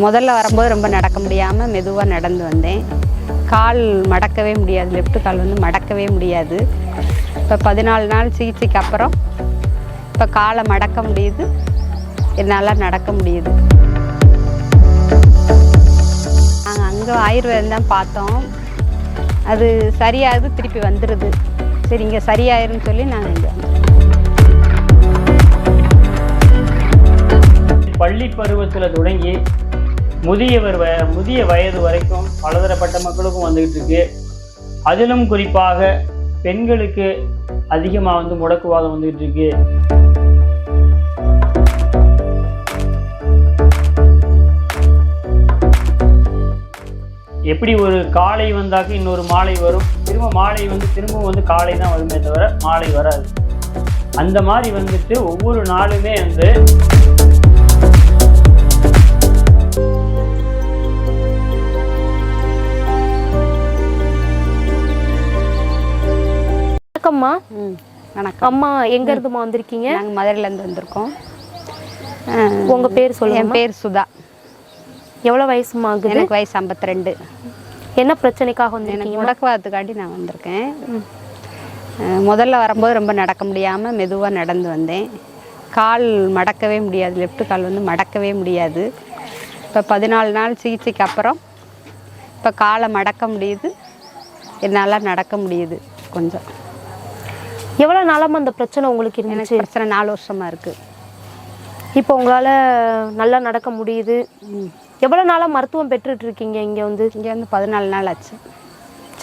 முதல்ல வரும்போது ரொம்ப நடக்க முடியாமல் மெதுவாக நடந்து வந்தேன். கால் மடக்கவே முடியாது. லெஃப்ட் கால் வந்து மடக்கவே முடியாது. இப்போ பதினாலு நாள் சிகிச்சைக்கு அப்புறம் இப்போ காலை மடக்க முடியுது. என்னால் நடக்க முடியுது. நாங்கள் அங்கே ஆயுர்வேதம் தான் பார்த்தோம். அது சரியாகுது திருப்பி வந்துடுது சரி இங்கே சரியாயிருன்னு சொல்லி நாங்கள் இங்கே பள்ளி பருவத்தில் தொடங்கி முதியவர் வ முதிய வயது வரைக்கும் பலதரப்பட்ட மக்களுக்கும் வந்துகிட்டு இருக்கு. அதிலும் குறிப்பாக பெண்களுக்கு அதிகமாக வந்து முடக்குவாதம் வந்துகிட்டு இருக்கு. எப்படி ஒரு காலை வந்தாக்க இன்னொரு மாலை வரும்? திரும்ப மாலை வந்து திரும்ப வந்து காலை தான் வருமே தவிர மாலை வராது. அந்த மாதிரி வந்துட்டு ஒவ்வொரு நாளுமே வந்து வணக்கம்மா. வணக்கம். அம்மா எங்க இருந்துமா வந்திருக்கீங்க? நாங்கள் மதுரையிலேருந்து வந்திருக்கோம். உங்க பேர் என் சொல்லுங்க பேர் சுதா. எவ்வளவு வயசுமா ஆகுது? எனக்கு வயசு 52 என்ன பிரச்சனைக்காக எனக்கு வந்திருக்கீங்க முடக்குவாதத்துக்காண்டி நான் வந்திருக்கேன். முதல்ல வரும்போது ரொம்ப நடக்க முடியாமல் மெதுவாக நடந்து வந்தேன். கால் மடக்கவே முடியாது. லெஃப்ட் கால் வந்து மடக்கவே முடியாது. இப்போ பதினாலு நாள் சிகிச்சைக்கு அப்புறம் இப்போ காலை மடக்க முடியுது. என்னால் நடக்க முடியுது கொஞ்சம். எவ்வளவு நாளாமா அந்த பிரச்சனை உங்களுக்கு இருந்துச்சு? பிரச்சனை நாலு வருஷமாக இருக்குது இப்போ உங்களால நல்லா நடக்க முடியுது. எவ்வளவு நாளா மருத்துவம் பெற்றுட்டு இருக்கீங்க இங்க வந்து? இங்கே வந்து பதினாலு நாள் ஆச்சு.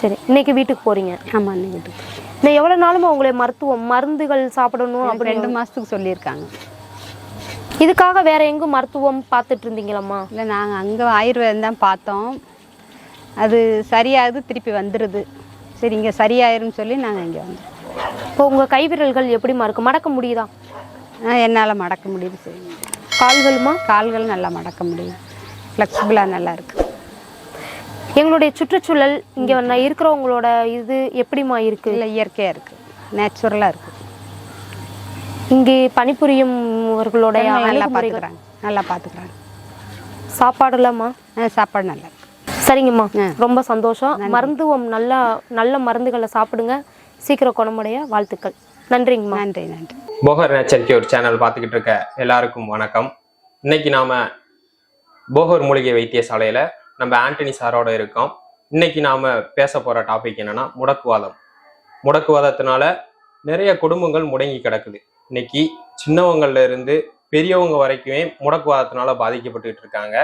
சரி இன்னைக்கு வீட்டுக்கு போறீங்க. ஆமாம் அன்னைக்கு வீட்டுக்கு இன்னும் எவ்வளவு நாளுமா உங்களை மருத்துவம் மருந்துகள் சாப்பிடணும் அப்படி ரெண்டு மாதத்துக்கு சொல்லியிருக்காங்க. இதுக்காக வேற எங்கும் மருத்துவம் பார்த்துட்டு இருந்தீங்களாம்மா? இல்லை நாங்கள் அங்கே ஆயுர்வேதம் தான் பார்த்தோம். அது சரியாகுது திருப்பி வந்துடுது சரி இங்கே சரியாயிருன்னு சொல்லி நாங்கள் இங்கே வந்தோம். இப்போ உங்க கைவிரல்கள் எப்படிமா இருக்கு மடக்க முடியுதா? என்னால் மடக்க முடியுது சரி. கால்களுமா? கால்கள் நல்லா மடக்க முடியுது. ஃப்ளெக்சிபிளாக நல்லா இருக்குது எங்களுடைய சுற்றுச்சூழல் இங்க நான் இருக்கிறவங்களோட இது எப்படிமா இருக்கு? இல்லை இயற்கையாக இருக்குது நேச்சுரலாக இருக்குது இங்கே பணிபுரியும்வர்களுடைய நல்லா அணுகுமுறைகள் பார்த்துக்குறாங்க நல்லா பார்த்துக்குறாங்க சாப்பாடுலாமா? சாப்பாடு நல்லா இருக்கு. சரிங்கம்மா. ரொம்ப சந்தோஷம். மருந்துவம் நல்லா நல்ல மருந்துகளை சாப்பிடுங்க. சீக்கிரம் குணமடைய வாழ்த்துக்கள். நன்றிங்கம்மா. நன்றி நன்றி. போகர் நேச்சர் கியூர் சேனல் பார்த்துக்கிட்டு இருக்க எல்லாருக்கும் வணக்கம். இன்னைக்கு நாம போகர் மூலிகை வைத்தியசாலையில நம்ம ஆண்டனி சாரோட இருக்கோம். இன்னைக்கு நாம பேச போற டாபிக் என்னன்னா முடக்குவாதம். முடக்குவாதத்தினால நிறைய குடும்பங்கள் முடங்கி கிடக்குது. இன்னைக்கு சின்னவங்கள்ல இருந்து பெரியவங்க வரைக்குமே முடக்குவாதத்தினால பாதிக்கப்பட்டுட்டு இருக்காங்க.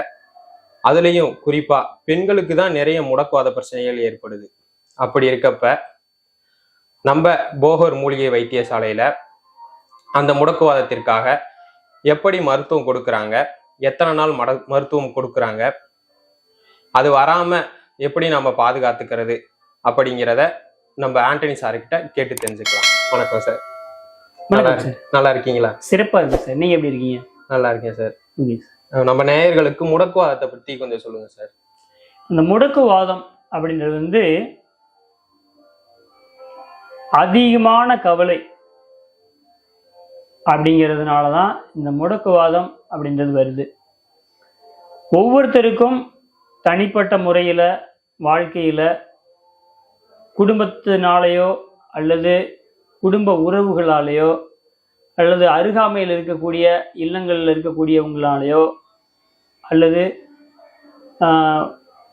அதுலேயும் குறிப்பா பெண்களுக்கு தான் நிறைய முடக்குவாத பிரச்சனைகள் ஏற்படுது. அப்படி இருக்கப்ப நம்ம போகர் மூலிகை வைத்தியசாலையில அந்த முடக்குவாதத்திற்காக எப்படி மருத்துவம் கொடுக்குறாங்க? எத்தனை நாள் மட மருத்துவம் கொடுக்குறாங்க? அது வராம எப்படி நம்ம பாதுகாத்துக்கிறது? அப்படிங்கிறத நம்ம ஆண்டனி சார்கிட்ட கேட்டு தெரிஞ்சுக்கலாம். வணக்கம் சார். நல்லா நல்லா இருக்கீங்களா? சிறப்பாக இருக்கு சார். நீங்கள் எப்படி இருக்கீங்க? நல்லா இருக்கேன் சார். நம்ம நேயர்களுக்கு முடக்குவாதத்தை பத்தி கொஞ்சம் சொல்லுங்க சார். இந்த முடக்குவாதம் அப்படின்றது வந்து அதிகமான கவலை அப்படிங்கிறதுனால தான் இந்த முடக்குவாதம் அப்படின்றது வருது. ஒவ்வொருத்தருக்கும் தனிப்பட்ட முறையில் வாழ்க்கையில் குடும்பத்தினாலேயோ அல்லது குடும்ப உறவுகளாலேயோ அல்லது அருகாமையில் இருக்கக்கூடிய இல்லங்களில் இருக்கக்கூடியவங்களாலேயோ அல்லது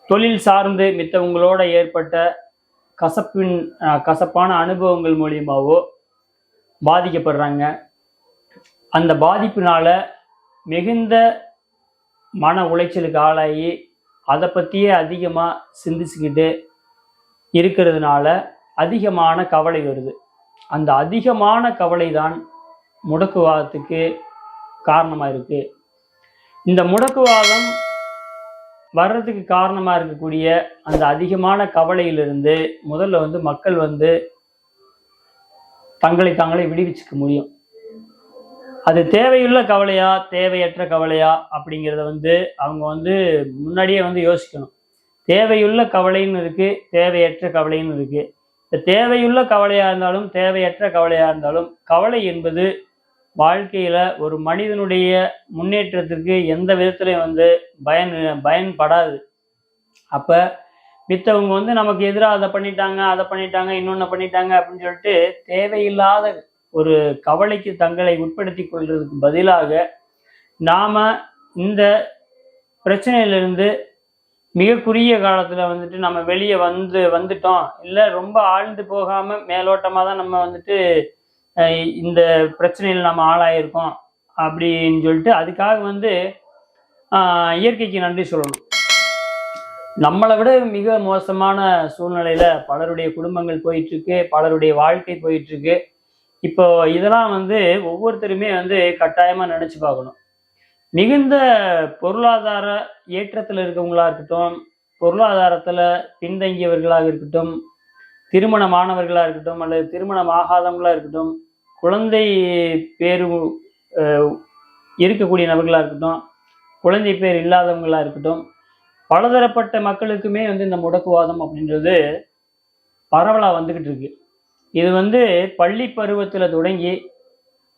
தொழில் சார்ந்து மித்தவங்களோட ஏற்பட்ட கசப்பின் கசப்பான அனுபவங்கள் மூலியமாகவோ பாதிக்கப்படுறாங்க. அந்த பாதிப்பினால மிகுந்த மன உளைச்சலுக்கு ஆளாகி அதை பற்றியே அதிகமாக சிந்திச்சுக்கிட்டு இருக்கிறதுனால அதிகமான கவலை வருது. அந்த அதிகமான கவலை தான் முடக்குவாதத்துக்கு காரணமாக இருக்குது இந்த முடக்குவாதம் வர்றதுக்கு காரணமாக இருக்கக்கூடிய அந்த அதிகமான கவலையிலிருந்து முதல்ல வந்து மக்கள் வந்து தங்களை தாங்களே விடுவிச்சுக்க முடியும். அது தேவையுள்ள கவலையா தேவையற்ற கவலையா அப்படிங்கிறத வந்து அவங்க வந்து முன்னாடியே வந்து யோசிக்கணும். தேவையுள்ள கவலைன்னு இருக்கு தேவையற்ற கவலைன்னு இருக்கு. இந்த தேவையுள்ள கவலையா இருந்தாலும் தேவையற்ற கவலையா இருந்தாலும் கவலை என்பது வாழ்க்கையில் ஒரு மனிதனுடைய முன்னேற்றத்திற்கு எந்த விதத்துலையும் வந்து பயன் பயன்படாது. அப்போ மித்தவங்க வந்து நமக்கு எதிராக அதை பண்ணிட்டாங்க அதை பண்ணிட்டாங்க இன்னொன்று பண்ணிட்டாங்க அப்படின்னு சொல்லிட்டு தேவையில்லாத ஒரு கவலைக்கு தங்களை உட்படுத்தி கொள்வதற்கு பதிலாக நாம் இந்த பிரச்சனையிலிருந்து மிக குறுகிய காலத்தில் வந்துட்டு நம்ம வெளியே வந்து வந்துட்டோம். இல்லை ரொம்ப ஆழ்ந்து போகாமல் மேலோட்டமாக தான் நம்ம வந்துட்டு இந்த பிரச்சனையில் நம்ம ஆளாயிருக்கோம் அப்படின்னு சொல்லிட்டு அதுக்காக வந்து இயற்கைக்கு நன்றி சொல்லணும். நம்மளை விட மிக மோசமான சூழ்நிலையில பலருடைய குடும்பங்கள் போயிட்டு இருக்கு பலருடைய வாழ்க்கை போயிட்டு இருக்கு இப்போ இதெல்லாம் வந்து ஒவ்வொருத்தருமே வந்து கட்டாயமா நினைச்சு பார்க்கணும். மிகுந்த பொருளாதார ஏற்றத்தில் இருக்கவங்களா இருக்கட்டும் பொருளாதாரத்துல பின்தங்கியவர்களாக இருக்கட்டும் திருமணமானவர்களா இருக்கட்டும் அல்லது திருமணம் ஆகாதவங்களா இருக்கட்டும் குழந்தை பேரு இருக்கக்கூடிய நபர்களாக இருக்கட்டும் குழந்தை பேர் இல்லாதவங்களாக இருக்கட்டும் பலதரப்பட்ட மக்களுக்குமே வந்து இந்த முடக்குவாதம் அப்படின்றது பரவலாக வந்துக்கிட்டு இருக்கு. இது வந்து பள்ளி பருவத்தில் தொடங்கி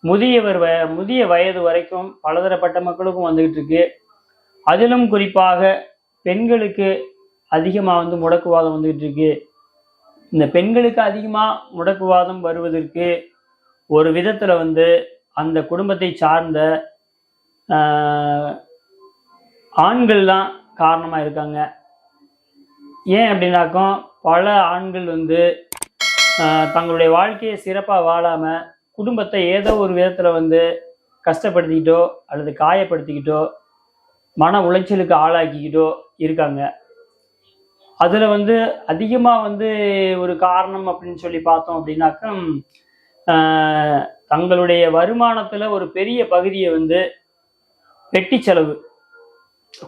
முதியவர் வய முதிய வயது வரைக்கும் பலதரப்பட்ட மக்களுக்கும் வந்துக்கிட்டு இருக்கு. அதிலும் குறிப்பாக பெண்களுக்கு அதிகமாக வந்து முடக்குவாதம் வந்துக்கிட்டு இருக்கு. இந்த பெண்களுக்கு அதிகமாக முடக்குவாதம் வருவதற்கு ஒரு விதத்தில் வந்து அந்த குடும்பத்தை சார்ந்த ஆண்கள் தான் காரணமாக இருக்காங்க. ஏன் அப்படின்னாக்கும் பல ஆண்கள் வந்து தங்களுடைய வாழ்க்கையை சிறப்பாக வாழாமல் குடும்பத்தை ஏதோ ஒரு விதத்தில் வந்து கஷ்டப்படுத்திக்கிட்டோ அல்லது காயப்படுத்திக்கிட்டோ மன உளைச்சலுக்கு ஆளாக்கிக்கிட்டோ இருக்காங்க. அதில் வந்து அதிகமாக வந்து ஒரு காரணம் அப்படின்னு சொல்லி பார்த்தோம் அப்படின்னாக்கா தங்களுடைய வருமானத்தில் ஒரு பெரிய பகுதியை வந்து வெட்டி செலவு.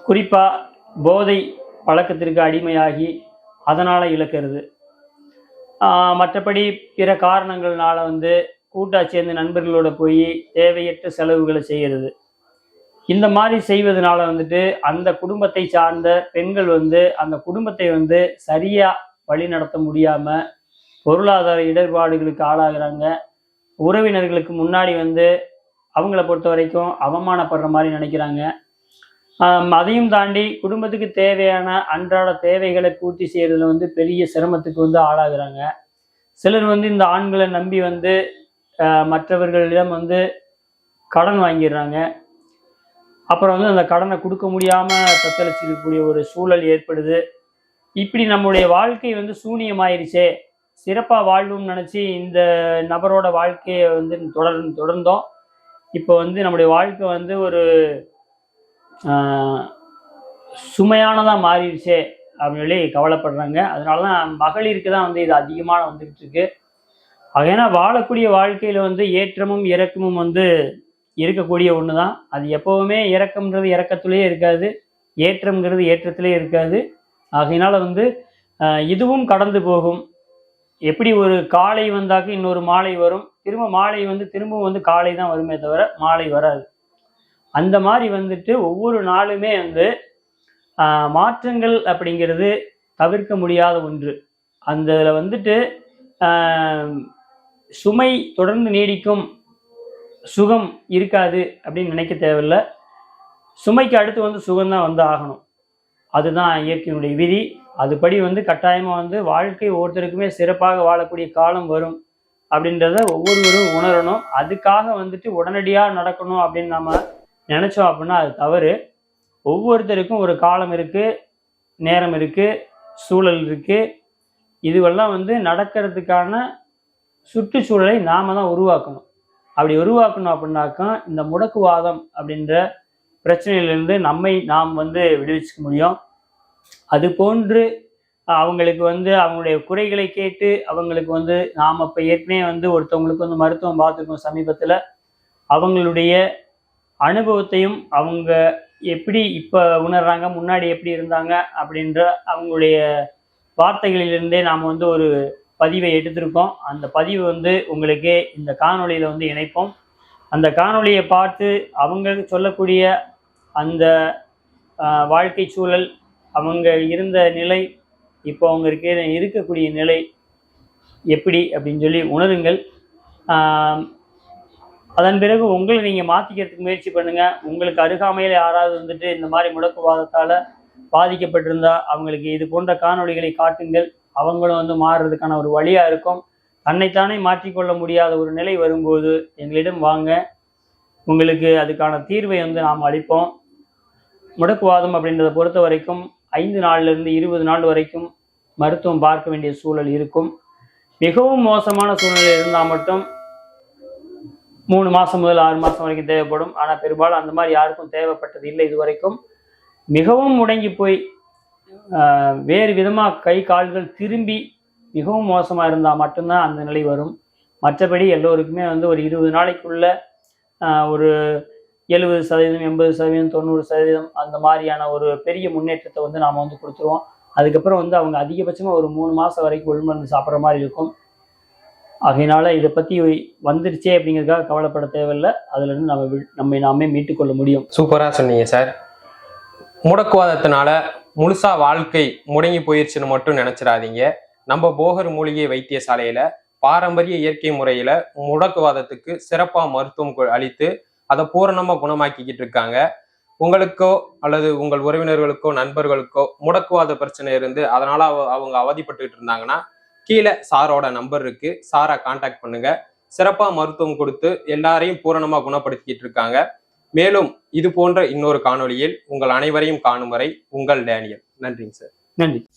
குறிப்பாக போதை பழக்கத்திற்கு அடிமையாகி அதனால் இழக்கிறது. மற்றபடி பிற காரணங்கள்னால வந்து கூட்டா சேர்ந்து நண்பர்களோட போய் தேவையற்ற செலவுகளை செய்கிறது இந்த மாதிரி செய்வதனால வந்துட்டு அந்த குடும்பத்தை சார்ந்த பெண்கள் வந்து அந்த குடும்பத்தை வந்து சரியாக வழி நடத்த முடியாமல் பொருளாதார இடர்பாடுகளுக்கு ஆளாகிறாங்க. உறவினர்களுக்கு முன்னாடி வந்து அவங்கள பொறுத்த வரைக்கும் அவமானப்படுற மாதிரி நினைக்கிறாங்க. அதையும் தாண்டி குடும்பத்துக்கு தேவையான அன்றாட தேவைகளை பூர்த்தி செய்யறதுல வந்து பெரிய சிரமத்துக்கு வந்து ஆளாகிறாங்க. சிலர் வந்து இந்த ஆண்களை நம்பி வந்து மற்றவர்களிடம் வந்து கடன் வாங்கிடுறாங்க. அப்புறம் வந்து அந்த கடனை கொடுக்க முடியாம தத்தளிச்சிருக்கக்கூடிய ஒரு சூழல் ஏற்படுது. இப்படி நம்முடைய வாழ்க்கை வந்து சூனியமாயிருச்சே சிறப்பாக வாழ்வோம்னு நினச்சி இந்த நபரோட வாழ்க்கையை வந்து தொடர் தொடர்ந்தோம். இப்போ வந்து நம்முடைய வாழ்க்கை வந்து ஒரு சுமையானதாக மாறிடுச்சே அப்படின்னு சொல்லி கவலைப்படுறாங்க. அதனால தான் மகளிருக்கு தான் வந்து இது அதிகமாக வந்துகிட்டு இருக்கு. ஏன்னா வாழக்கூடிய வாழ்க்கையில் வந்து ஏற்றமும் இறக்கமும் வந்து இருக்கக்கூடிய ஒன்று தான் அது எப்பவுமே இறக்கம்ன்றது இறக்கத்துலேயே இருக்காது ஏற்றம்ங்கிறது ஏற்றத்திலே இருக்காது. ஆகையினால் வந்து இதுவும் கடந்து போகும். எப்படி ஒரு காலை வந்தாக்க இன்னொரு மாலை வரும்? திரும்ப மாலை வந்து திரும்பவும் வந்து காலை தான் வருமே தவிர மாலை வராது. அந்த மாதிரி வந்துட்டு ஒவ்வொரு நாளுமே வந்து மாற்றங்கள் அப்படிங்கிறது தவிர்க்க முடியாத ஒன்று. அந்த வந்துட்டு சுமை தொடர்ந்து நீடிக்கும் சுகம் இருக்காது அப்படின்னு நினைக்க தேவையில்ல. சுமைக்கு அடுத்து வந்து சுகம்தான் வந்து ஆகணும். அதுதான் இயற்கையினுடைய விதி. அதுபடி வந்து கட்டாயமாக வந்து வாழ்க்கை ஒவ்வொருத்தருக்குமே சிறப்பாக வாழக்கூடிய காலம் வரும் அப்படின்றத ஒவ்வொருவரும் உணரணும். அதுக்காக வந்துட்டு உடனடியாக நடக்கணும் அப்படின்னு நம்ம நினச்சோம் அப்படின்னா அது தவறு. ஒவ்வொருத்தருக்கும் ஒரு காலம் இருக்குது நேரம் இருக்குது சூழல் இருக்குது இதுவெல்லாம் வந்து நடக்கிறதுக்கான சுற்றுச்சூழலை நாம தான் உருவாக்கணும். அப்படி உருவாக்கணும் அப்படின்னாக்கா இந்த முடக்குவாதம் அப்படின்ற பிரச்சனையிலிருந்து நம்மை நாம் வந்து விடுவிச்சுக்க முடியும். அது போன்று அவங்களுக்கு வந்து அவங்களுடைய குறைகளை கேட்டு அவங்களுக்கு வந்து நாம் இப்போ ஏற்கனவே வந்து ஒருத்தவங்களுக்கு வந்து மருத்துவம் பார்த்துருக்கோம் சமீபத்தில். அவங்களுடைய அனுபவத்தையும் அவங்க எப்படி இப்போ உணர்றாங்க முன்னாடி எப்படி இருந்தாங்க அப்படின்ற அவங்களுடைய வார்த்தைகளிலிருந்தே நாம் வந்து ஒரு பதிவை எடுத்திருக்கோம். அந்த பதிவு வந்து உங்களுக்கு இந்த காணொளியில் வந்து இணைப்போம். அந்த காணொளியை பார்த்து அவங்க சொல்லக்கூடிய அந்த வாழ்க்கை சூழல் அவங்க இருந்த நிலை இப்போ அவங்க இருக்கிற இருக்கக்கூடிய நிலை எப்படி அப்படின்னு சொல்லி உணருங்கள். அதன் பிறகு உங்களை நீங்கள் மாற்றிக்கிறதுக்கு முயற்சி பண்ணுங்கள் உங்களுக்கு அருகாமையில் யாராவது வந்துட்டு இந்த மாதிரி முடக்குவாதத்தால் பாதிக்கப்பட்டிருந்தா அவங்களுக்கு இது போன்ற காணொளிகளை காட்டுங்கள். அவங்களும் வந்து மாறுறதுக்கான ஒரு வழியாக இருக்கும். தன்னைத்தானே மாற்றிக்கொள்ள முடியாத ஒரு நிலை வரும்போது எங்களிடம் வாங்க. உங்களுக்கு அதுக்கான தீர்வை வந்து நாம் அளிப்போம். முடக்குவாதம் அப்படின்றத பொறுத்த வரைக்கும் ஐந்து நாள்ல இருந்து இருபது நாள் வரைக்கும் மருத்துவம் பார்க்க வேண்டிய சூழல் இருக்கும். மிகவும் மோசமான சூழ்நிலை இருந்தால் மட்டும் மூணு மாதம் முதல் ஆறு மாதம் வரைக்கும் தேவைப்படும். ஆனால் பெரும்பாலும் அந்த மாதிரி யாருக்கும் தேவைப்பட்டது இல்லை இது வரைக்கும் மிகவும் முடங்கி போய் வேறு விதமாக கை கால்கள் திரும்பி மிகவும் மோசமாக இருந்தால் மட்டும்தான் அந்த நிலை வரும். மற்றபடி எல்லோருக்குமே வந்து ஒரு இருபது நாளைக்குள்ள ஒரு எழுபது சதவீதம் எண்பது சதவீதம் தொண்ணூறு சதவீதம் அந்த மாதிரியான ஒரு பெரிய முன்னேற்றத்தை வந்து நாம் வந்து கொடுத்துருவோம். அதுக்கப்புறம் வந்து அவங்க அதிகபட்சமாக ஒரு மூணு மாதம் வரைக்கும் உள்மருந்து சாப்பிட்ற மாதிரி இருக்கும். ஆகையினால இதை பற்றி வந்துருச்சே அப்படிங்கிறதுக்காக கவலைப்பட தேவையில்லை. அதுலேருந்து நம்ம நம்மை நாமே மீட்டுக்கொள்ள முடியும். சூப்பராக சொன்னீங்க சார். முடக்குவாதத்தினால முழுசா வாழ்க்கை முடங்கி போயிருச்சுன்னு மட்டும் நினைச்சிடாதீங்க. நம்ம போகர் மூலிகை வைத்தியசாலையில பாரம்பரிய இயற்கை முறையில முடக்குவாதத்துக்கு சிறப்பா மருத்துவம் கொ- அளித்து அதை பூரணமா குணமாக்கிக்கிட்டு இருக்காங்க. உங்களுக்கோ அல்லது உங்கள் உறவினர்களுக்கோ நண்பர்களுக்கோ முடக்குவாத பிரச்சனை இருந்து அதனால அவ- அவங்க அவதிப்பட்டுக்கிட்டு இருந்தாங்கன்னா கீழே சாரோட நம்பர் இருக்கு. சாரை காண்டாக்ட் பண்ணுங்க. சிறப்பா மருத்துவம் கொடுத்து எல்லாரையும் பூரணமா குணப்படுத்திக்கிட்டு இருக்காங்க. மேலும் இது போன்ற இன்னொரு காணொளியில் உங்கள் அனைவரையும் காணும் வரை உங்கள் டேனியல். நன்றிங்க சார். நன்றி.